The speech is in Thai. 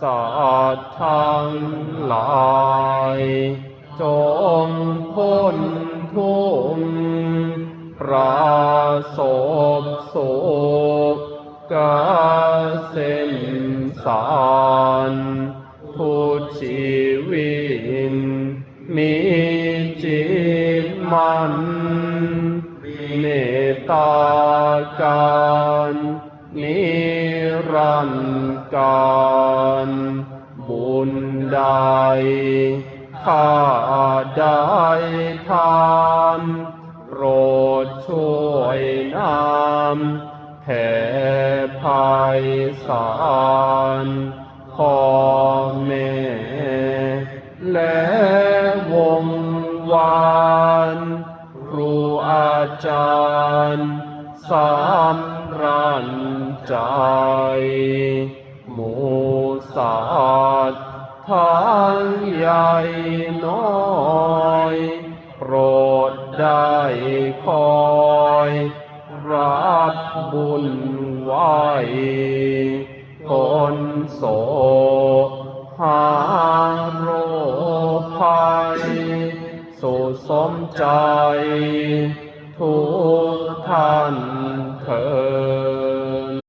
สัตว์ทั้งหลายจงพ้นทุกข์ประสบสุขกเส้นสารทุกชีวิตมีจิตมันเมตตากา นิรันดร์การบุญใดข้าได้ทำโปรดช่วยนำแผ่ภัยสารพ่อแม่และวงวานครูอาจารย์ สำรันใจ หมูสัตว์ทั้งใหญ่น้อย โปรดได้คอย รับบุญไหวคนโศกหาโรคภัยสุสมใจ ทุกท่านเถิด